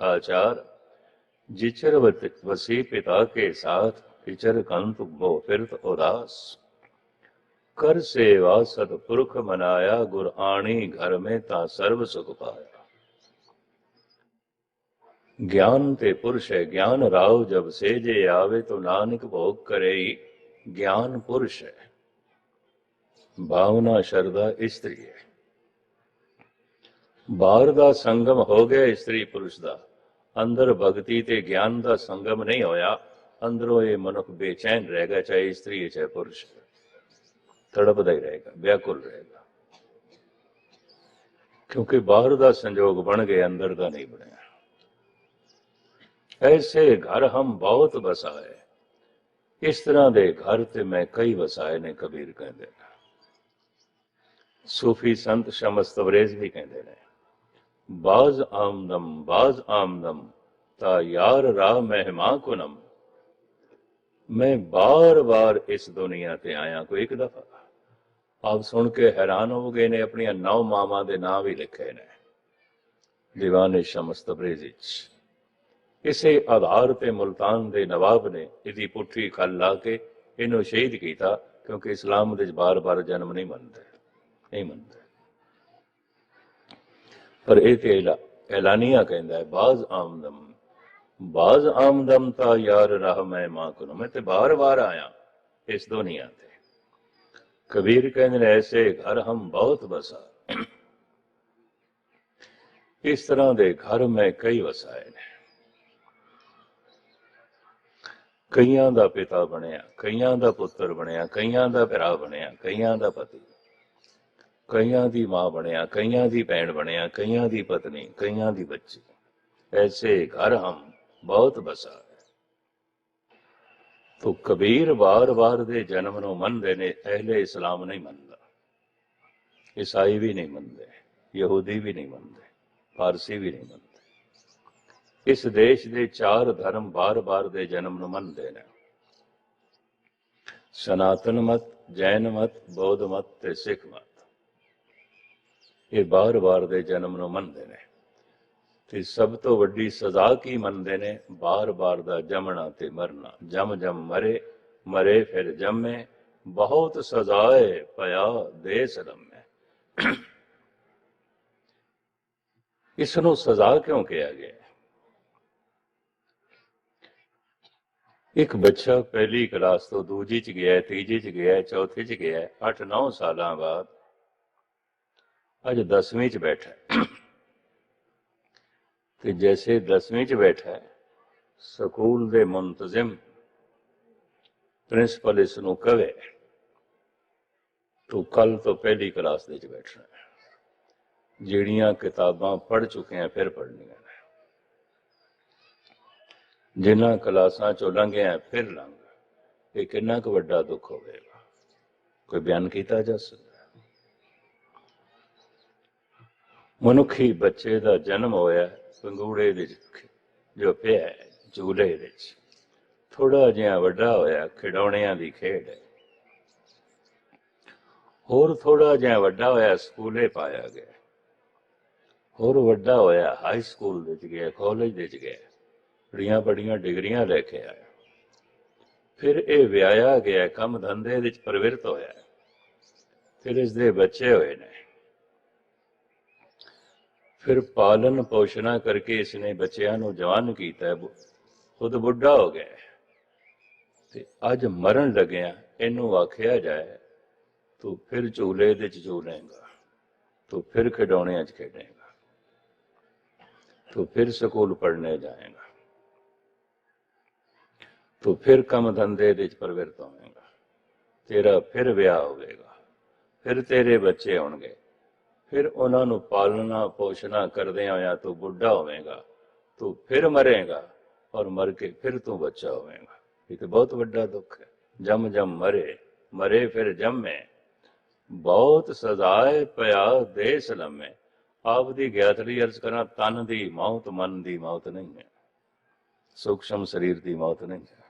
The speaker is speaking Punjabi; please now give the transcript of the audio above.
آچار جچر وسیع پتا کے ساتھ کچر کنت موفرت اداس کر سیوا ست پرکھ منایا گرآنی گھر میں تا سرو سکھ پایا گیان تے پرش ہے گیان راؤ جب سے جے آوے تو نانک بھوگ کرے گیان پرش ہے بھاونا شردا استری ہے ਬਾਹਰ ਦਾ ਸੰਗਮ ਹੋ ਗਿਆ ਇਸਤਰੀ ਪੁਰਸ਼ ਦਾ। ਅੰਦਰ ਭਗਤੀ ਤੇ ਗਿਆਨ ਦਾ ਸੰਗਮ ਨਹੀਂ ਹੋਇਆ। ਅੰਦਰੋਂ ਇਹ ਮਨੁੱਖ ਬੇਚੈਨ ਰਹਿ ਗਿਆ, ਚਾਹੇ ਇਸਤਰੀ ਹੈ, ਚਾਹੇ ਪੁਰਸ਼ ਤੜਪਦਾ ਹੀ ਰਹੇਗਾ, ਵਿਆਕੁਲ ਰਹੇਗਾ। ਕਿਉਂਕਿ ਬਾਹਰ ਦਾ ਸੰਜੋਗ ਬਣ ਗਿਆ ਅੰਦਰ ਦਾ ਨਹੀਂ ਬਣਿਆ। ਐਸੇ ਘਰ ਹਮ ਬਹੁਤ ਵਸਾਏ। ਇਸ ਤਰ੍ਹਾਂ ਦੇ ਘਰ ਤੇ ਮੈਂ ਕਈ ਵਸਾਏ ਨੇ, ਕਬੀਰ ਕਹਿੰਦੇ ਨੇ। ਸੂਫੀ ਸੰਤ ਸ਼ਮਸ ਤਵਰੇਜ ਵੀ ਕਹਿੰਦੇ ਨੇ। ਬਾਜ਼ ਆਮਦਮ ਬਾਜ਼ ਆਮਦਮ ਤਾ ਯਾਰ ਰਾਹ ਮਹਿਮਾ ਕੁਨਮ ਮੈਂ ਬਾਰ-ਬਾਰ ਇਸ ਦੁਨੀਆ ਤੇ ਆਇਆ ਕੋਈ ਇੱਕ ਦਫਾ। ਆਪ ਸੁਣ ਕੇ ਹੈਰਾਨ ਹੋ ਗਏ ਨੇ, ਆਪਣੀਆਂ ਨੌ ਮਾਵਾਂ ਦੇ ਨਾਂ ਵੀ ਲਿਖੇ ਨੇ। ਦੀਵਾਨੇ ਸ਼ਮਸ ਤਬਰੇਜ਼ ਵਿੱਚ ਇਸੇ ਆਧਾਰ ਤੇ ਮੁਲਤਾਨ ਦੇ ਨਵਾਬ ਨੇ ਇਹਦੀ ਪੁੱਠੀ ਖੱਲ ਲਾ ਕੇ ਇਹਨੂੰ ਸ਼ਹੀਦ ਕੀਤਾ, ਕਿਉਂਕਿ ਇਸਲਾਮ ਦੇ ਬਾਰ-ਬਾਰ ਜਨਮ ਨਹੀਂ ਮੰਨਦੇ ਨਹੀਂ ਮੰਨਦੇ। ਪਰ ਇਹ ਤੇ ਐਲਾ- ਐਲਾਨੀਆ ਕਹਿੰਦਾ ਹੈ ਬਾਜ਼ ਆਮਦਮ ਬਾਜ਼ ਆਮਦਮ ਤਾਂ ਯਾਰ ਰਾਹ ਮੈਂ ਮਾਂ ਕੋਲ ਮੈਂ ਤੇ ਬਾਰ-ਬਾਰ ਆਇਆ ਇਸ ਦੁਨੀਆ ਤੇ ਕਬੀਰ ਕਹਿੰਦੇ ਨੇ ਐਸੇ ਘਰ ਹਮ ਬਹੁਤ ਬਸਾ ਇਸ ਤਰ੍ਹਾਂ ਦੇ ਘਰ ਮੈਂ ਕਈ ਵਸਾਏ ਨੇ ਕਈਆਂ ਦਾ ਪਿਤਾ ਬਣਿਆ ਕਈਆਂ ਦਾ ਪੁੱਤਰ ਬਣਿਆ ਕਈਆਂ ਦਾ ਭਰਾ ਬਣਿਆ ਕਈਆਂ ਦਾ ਪਤੀ ਕਈਆਂ ਦੀ ਮਾਂ ਬਣਿਆ, ਕਈਆਂ ਦੀ ਭੈਣ ਬਣਿਆ, ਕਈਆਂ ਦੀ ਪਤਨੀ, ਕਈਆਂ ਦੀ ਬੱਚੀ। ਐਸੇ ਘਰ ਹਮ ਬਹੁਤ ਬਸਾ ਹੈ। ਤੋ ਕਬੀਰ ਵਾਰ-ਵਾਰ ਦੇ ਜਨਮ ਨੂੰ ਮੰਨਦੇ ਨੇ, ਅਹਲੇ ਇਸਲਾਮ ਨਹੀਂ ਮੰਨਦਾ। ਈਸਾਈ ਵੀ ਨਹੀਂ ਮੰਨਦੇ, ਯਹੂਦੀ ਵੀ ਨਹੀਂ ਮੰਨਦੇ, ਫਾਰਸੀ ਵੀ ਨਹੀਂ ਮੰਨਦੇ। ਇਸ ਦੇਸ਼ ਦੇ ਚਾਰ ਧਰਮ ਵਾਰ ਵਾਰ ਦੇ ਜਨਮ ਨੂੰ ਮੰਨਦੇ ਨੇ। ਸਨਾਤਨ ਮਤ, ਜੈਨ ਮਤ, ਬੌਧ ਮਤ ਤੇ ਸਿੱਖ ਮਤ। ਇਹ ਬਾਰ-ਬਾਰ ਦੇ ਜਨਮ ਨੂੰ ਮੰਨਦੇ ਨੇ। ਤੇ ਸਭ ਤੋਂ ਵੱਡੀ ਸਜ਼ਾ ਕੀ ਮੰਨਦੇ ਨੇ? ਬਾਰ-ਬਾਰ ਦਾ ਜਮਣਾ ਤੇ ਮਰਨਾ। ਜਮ ਜਮ ਮਰੇ ਮਰੇ ਫਿਰ ਜੰਮੇ। ਬਹੁਤ ਸਜ਼ਾਏ ਪਿਆ ਦੇਸ ਲੰਮੇ ਇਸ ਨੂੰ ਸਜ਼ਾ ਕਿਉਂ ਕਿਹਾ ਗਿਆ? ਇੱਕ ਬੱਚਾ ਪਹਿਲੀ ਕਲਾਸ ਤੋਂ ਦੂਜੀ ਚ ਗਿਆ, ਤੀਜੀ ਚ ਗਿਆ, ਚੌਥੀ ਚ ਗਿਆ 8-9 ਸਾਲਾਂ ਬਾਅਦ ਅੱਜ 10ਵੀਂ ਚ ਬੈਠਾ ਹੈ। ਤੇ ਜੈਸੇ 10ਵੀਂ ਚ ਬੈਠਾ ਹੈ, ਸਕੂਲ ਦੇ ਮੁੰਤਜ਼ਮ ਪ੍ਰਿੰਸੀਪਲ ਇਸ ਨੂੰ ਕਵੇ ਤੂੰ ਕੱਲ ਤੋਂ ਪਹਿਲੀ ਕਲਾਸ ਦੇ ਚ ਬੈਠਣਾ ਹੈ। ਜਿਹੜੀਆਂ ਕਿਤਾਬਾਂ ਪੜ੍ਹ ਚੁੱਕੇ ਆ ਫਿਰ ਪੜ੍ਹਨੀਆਂ ਨੇ ਜਿਨ੍ਹਾਂ ਕਲਾਸਾਂ ਚੋਂ ਲੰਘਿਆ ਫਿਰ ਲੰਘ ਇਹ ਕਿੰਨਾ ਕੁ ਵੱਡਾ ਦੁੱਖ ਹੋਵੇਗਾ ਕੋਈ ਬਿਆਨ ਕੀਤਾ ਜਾ ਸਕਦਾ ਹੈ? ਮਨੁੱਖੀ ਬੱਚੇ ਦਾ ਜਨਮ ਹੋਇਆ ਪੰਗੂੜੇ ਦੇ ਵਿੱਚ ਜੋ ਪਿਆ ਹੈ, ਝੂਲੇ ਵਿੱਚ। ਥੋੜਾ ਜਿਹਾ ਵੱਡਾ ਹੋਇਆ ਖਿਡੌਣਿਆਂ ਦੀ ਖੇਡ ਹੋਰ ਥੋੜਾ ਜਿਹਾ ਵੱਡਾ ਹੋਇਆ ਸਕੂਲੇ ਪਾਇਆ ਗਿਆ। ਹੋਰ ਵੱਡਾ ਹੋਇਆ ਹਾਈ ਸਕੂਲ ਵਿੱਚ ਗਿਆ ਕਾਲਜ ਵਿੱਚ ਗਿਆ। ਬੜੀਆਂ ਬੜੀਆਂ ਡਿਗਰੀਆਂ ਲੈ ਕੇ ਆਇਆ। ਫਿਰ ਇਹ ਵਿਆਹਿਆ ਗਿਆ ਕੰਮ ਧੰਦੇ ਵਿੱਚ ਪ੍ਰਵਿਰਤ ਹੋਇਆ। ਫਿਰ ਇਸ ਦੇ ਬੱਚੇ ਹੋਏ ਨੇ। ਫਿਰ ਪਾਲਨ ਪੋਸ਼ਣਾ ਕਰਕੇ ਇਸ ਨੇ ਬੱਚਿਆਂ ਨੂੰ ਜਵਾਨ ਕੀਤਾ ਖੁਦ ਬੁੱਢਾ ਹੋ ਗਿਆ ਤੇ ਅੱਜ ਮਰਨ ਲੱਗਿਆ ਇਹਨੂੰ ਆਖਿਆ ਜਾਏ, ਤੂੰ ਫਿਰ ਝੂਲੇ ਦੇ ਚ ਝੂਲੇਗਾ ਤੂੰ ਫਿਰ ਖਿਡੌਣਿਆਂ ਚ ਖੇਡੇਗਾ, ਤੂੰ ਫਿਰ ਸਕੂਲ ਪੜ੍ਹਨੇ ਜਾਏਗਾ, ਤੂੰ ਫਿਰ ਕੰਮ ਧੰਦੇ ਦੇ ਚ ਪ੍ਰਵਿਰਤ ਹੋਵੇਂਗਾ ਤੇਰਾ ਫਿਰ ਵਿਆਹ ਹੋਵੇਗਾ, ਫਿਰ ਤੇਰੇ ਬੱਚੇ ਹੋਣਗੇ। ਫਿਰ ਉਹਨਾਂ ਨੂੰ ਪਾਲਣਾ, ਪੋਸ਼ਣਾ ਕਰਦੇ ਹੋਇਆ ਤੂੰ ਬੁੱਢਾ ਹੋਵੇਂਗਾ, ਤੂੰ ਫਿਰ ਮਰੇਗਾ ਔਰ ਮਰ ਕੇ ਫਿਰ ਤੂੰ ਬੱਚਾ ਹੋਵੇਂਗਾ। ਇਹ ਤੇ ਬਹੁਤ ਵੱਡਾ ਦੁੱਖ ਹੈ। ਜਮ ਜਮ ਮਰੇ ਮਰੇ ਫਿਰ ਜੰਮੇ। ਬਹੁਤ ਸਜ਼ਾਏ ਪਿਆ ਦੇਸ ਲੰਮੇ। ਆਪ ਦੀ ਗਿਆਤਰੀ ਅਰਜ਼ ਕਰਾਂ, ਤਨ ਦੀ ਮੌਤ, ਮਨ ਦੀ ਮੌਤ ਨਹੀਂ ਹੈ। ਸੂਖਸ਼ਮ ਸਰੀਰ ਦੀ ਮੌਤ ਨਹੀਂ ਹੈ।